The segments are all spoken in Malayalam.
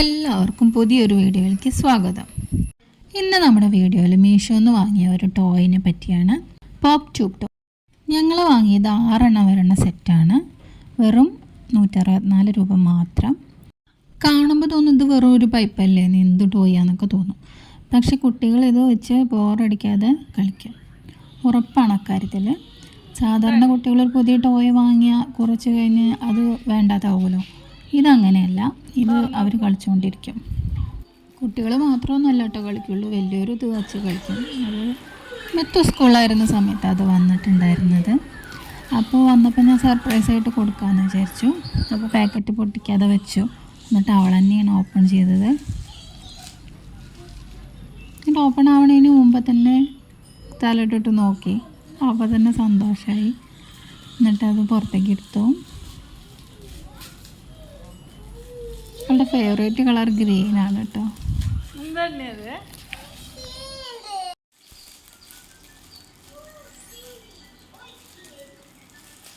എല്ലാവർക്കും പുതിയൊരു വീഡിയോയിലേക്ക് സ്വാഗതം. ഇന്ന് നമ്മുടെ വീഡിയോയിൽ മീഷോ എന്ന് വാങ്ങിയ ഒരു ടോയിനെ പറ്റിയാണ് പോപ്പ് ട്യൂബ് ടോ ഞങ്ങൾ വാങ്ങിയത് ആറെണ്ണം വരുന്ന സെറ്റാണ്. വെറും നൂറ്ററുപത്തിനാല് രൂപ മാത്രം. കാണുമ്പോൾ തോന്നും ഇത് വെറും ഒരു പൈപ്പല്ലേ എന്ത് ടോയാന്നൊക്കെ തോന്നും. പക്ഷെ കുട്ടികൾ ഇത് വെച്ച് ബോറടിക്കാതെ കളിക്കും. ഉറപ്പാണ് അക്കാര്യത്തിൽ സാധാരണ കുട്ടികൾ ഒരു പുതിയ ടോയ് വാങ്ങിയാൽ കുറച്ച് കഴിഞ്ഞ് അത് വേണ്ടാതാവുമല്ലോ. ഇതങ്ങനെയല്ല. ഇത് അവർ കളിച്ചുകൊണ്ടിരിക്കും. കുട്ടികൾ മാത്രമൊന്നുമല്ല കേട്ടോ കളിക്കുള്ളൂ. വലിയൊരു ഇത് വെച്ച് കളിക്കും. അത് മെത്തോ സ്കൂളായിരുന്ന സമയത്ത് അത് വന്നിട്ടുണ്ടായിരുന്നത്. അപ്പോൾ വന്നപ്പോൾ ഞാൻ സർപ്രൈസ് ആയിട്ട് കൊടുക്കാമെന്ന് വിചാരിച്ചു. അപ്പോൾ പാക്കറ്റ് പൊട്ടിക്കാതെ വെച്ചു. എന്നിട്ട് അവൾ തന്നെയാണ് ഓപ്പൺ ചെയ്തത്. എന്നിട്ട് ഓപ്പൺ ആവണതിന് മുമ്പ് തന്നെ തലയിട്ടിട്ട് നോക്കി. അപ്പോൾ തന്നെ സന്തോഷമായി എന്നിട്ട് അത് പുറത്തേക്ക് എടുത്തു. അവളുടെ ഫേവറേറ്റ് കളർ ഗ്രീൻ ആണ് കേട്ടോ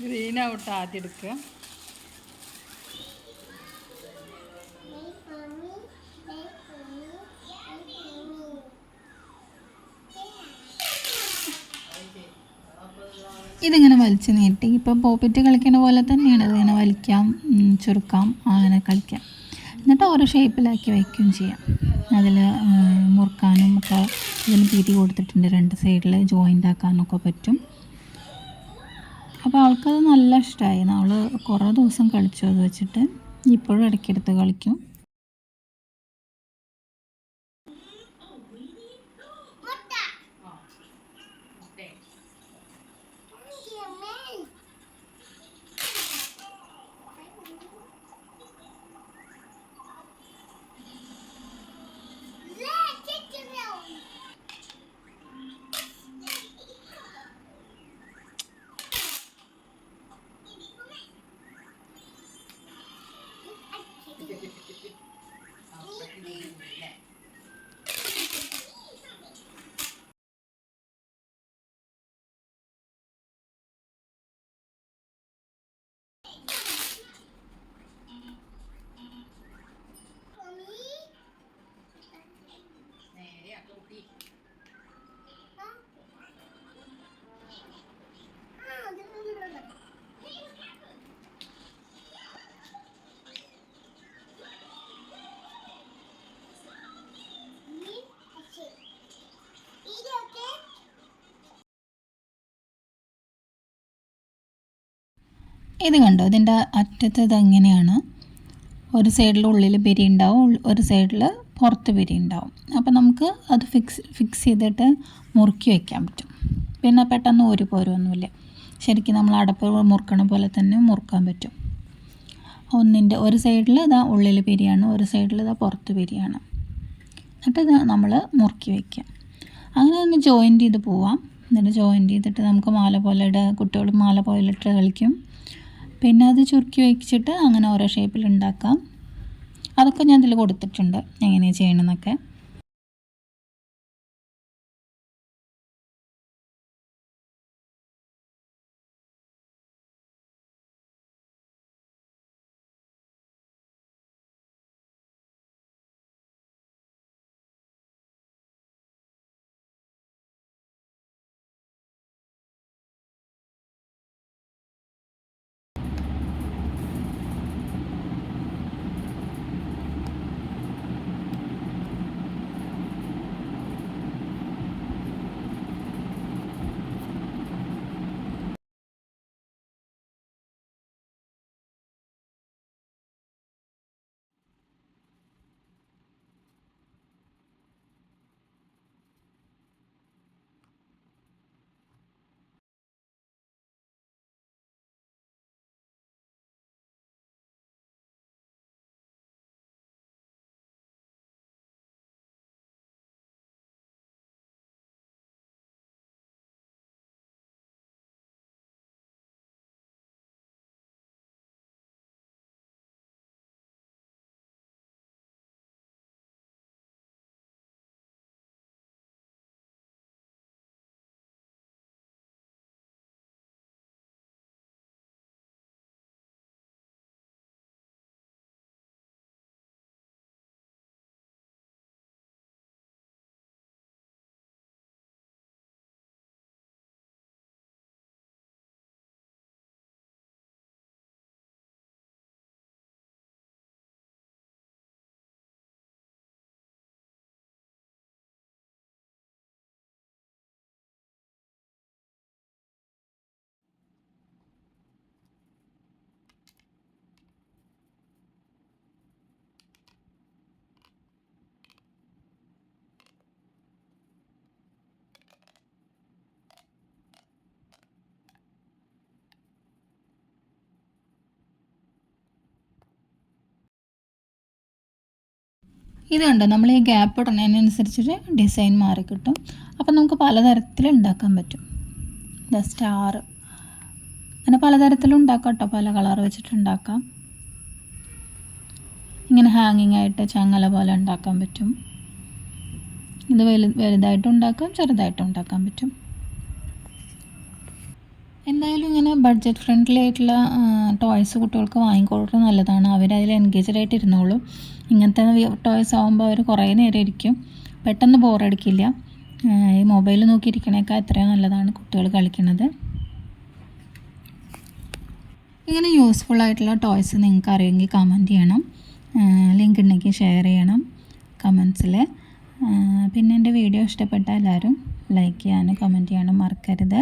ഗ്രീൻ ഔട്ട് ആദ്യം എടുക്കുക ഇതിങ്ങനെ വലിച്ച് നീട്ടി. ഇപ്പോൾ പോപ്പിറ്റ് കളിക്കുന്ന പോലെ തന്നെയാണ്. ഇതിങ്ങനെ വലിക്കാം ചുരുക്കാം അങ്ങനെ കളിക്കാം. എന്നിട്ട് ഓരോ ഷേപ്പിലാക്കി വയ്ക്കുകയും ചെയ്യാം. അതിൽ മുറുക്കാനും ഒക്കെ ഇതിന് പീതി കൊടുത്തിട്ടുണ്ട്. രണ്ട് സൈഡിൽ ജോയിന്റ് ആക്കാനൊക്കെ പറ്റും. അപ്പോൾ അവൾക്കത് നല്ല ഇഷ്ടമായി നമ്മൾ കുറേ ദിവസം കളിച്ചു അത് വെച്ചിട്ട് ഇപ്പോഴും ഇടയ്ക്കെടുത്ത് കളിക്കും. ഇത് കണ്ടോ? ഇതിന്റെ അറ്റത്ത് ഇതെങ്ങനെയാണ്. ഒരു സൈഡിൽ ഉള്ളിൽ പിരി ഉണ്ടാവും ഒരു സൈഡിൽ പുറത്ത് പിരി ഉണ്ടാവും. അപ്പോൾ നമുക്ക് അത് ഫിക്സ് ഫിക്സ് ചെയ്തിട്ട് മുറുക്കി വയ്ക്കാൻ പറ്റും. പിന്നെ പെട്ടെന്ന് ഒരു പോരൊന്നുമില്ല ശരിക്കും നമ്മൾ അടപ്പ് മുറുക്കണ പോലെ തന്നെ മുറുക്കാൻ പറ്റും. ഒന്നിന്റെ ഒരു സൈഡിൽ ഇതാ ഉള്ളിൽ പിരിയാണ് ഒരു സൈഡിൽ ഇതാ പുറത്ത് പിരിയാണ്. എന്നിട്ട് ഇത് നമ്മൾ മുറുക്കി വയ്ക്കുക അങ്ങനെ ഒന്ന് ജോയിന്റ് ചെയ്ത് പോവാം. എന്നിട്ട് ജോയിന്റ് ചെയ്തിട്ട് നമുക്ക് മാല പോലെ ഇടുക. കുട്ടികൾ മാല പോലെ ഇട്ട് കളിക്കും. പിന്നെ അത് ചുരുക്കി വെച്ചിട്ട് അങ്ങനെ ഓരോ ഷേപ്പിൽ ഉണ്ടാക്കാം. അതൊക്കെ ഞാൻ ഇതിൽ കൊടുത്തിട്ടുണ്ട്. എങ്ങനെയാണ് ചെയ്യണമെന്നൊക്കെ ഇത് കണ്ടോ? നമ്മൾ ഈ ഗ്യാപ്പ് ഇടുന്നതിനനുസരിച്ചിട്ട് ഡിസൈൻ മാറി കിട്ടും. അപ്പം നമുക്ക് പലതരത്തിൽ ഉണ്ടാക്കാൻ പറ്റും. ദ സ്റ്റാർ അങ്ങനെ പലതരത്തിലും ഉണ്ടാക്കാം കേട്ടോ. പല കളർ വെച്ചിട്ട് ഉണ്ടാക്കാം. ഇങ്ങനെ ഹാങ്ങിങ് ആയിട്ട് ചങ്ങല പോലെ ഉണ്ടാക്കാൻ പറ്റും. ഇത് വലു വലുതായിട്ടും ഉണ്ടാക്കാം ചെറുതായിട്ടും ഉണ്ടാക്കാൻ പറ്റും. എന്തായാലും ഇങ്ങനെ ബഡ്ജറ്റ് ഫ്രണ്ട്ലി ആയിട്ടുള്ള ടോയ്സ് കുട്ടികൾക്ക് വാങ്ങിക്കൊടുക്കുന്നത് നല്ലതാണ്. അവരതിൽ എൻഗേജ്ഡ് ആയിട്ട് ഇരുന്നോളും ഇങ്ങനത്തെ ടോയ്സ് ആകുമ്പോൾ അവർ കുറേ നേരം ഇരിക്കും. പെട്ടെന്ന് ബോറടിക്കില്ല ഈ മൊബൈൽ നോക്കിയിരിക്കണേക്കാൾ എത്രയോ നല്ലതാണ് കുട്ടികൾ കളിക്കുന്നത്. ഇങ്ങനെ യൂസ്ഫുൾ ആയിട്ടുള്ള ടോയ്സ് നിങ്ങൾക്ക് അറിയുമെങ്കിൽ കമന്റ് ചെയ്യണം. ലിങ്ക് ഉണ്ടെങ്കിൽ ഷെയർ ചെയ്യണം കമൻസിൽ പിന്നെ എന്റെ വീഡിയോ ഇഷ്ടപ്പെട്ട എല്ലാവരും ലൈക്ക് ചെയ്യാനും കമന്റ് ചെയ്യാനും മറക്കരുത്.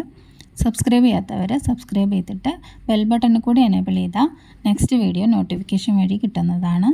സബ്സ്ക്രൈബ് ചെയ്യാത്തവർ സബ്സ്ക്രൈബ് ചെയ്തിട്ട് ബെൽ ബട്ടണിൽ കൂടി എനേബിൾ ചെയ്താൽ നെക്സ്റ്റ് വീഡിയോ നോട്ടിഫിക്കേഷൻ വഴി കിട്ടുന്നതാണ്.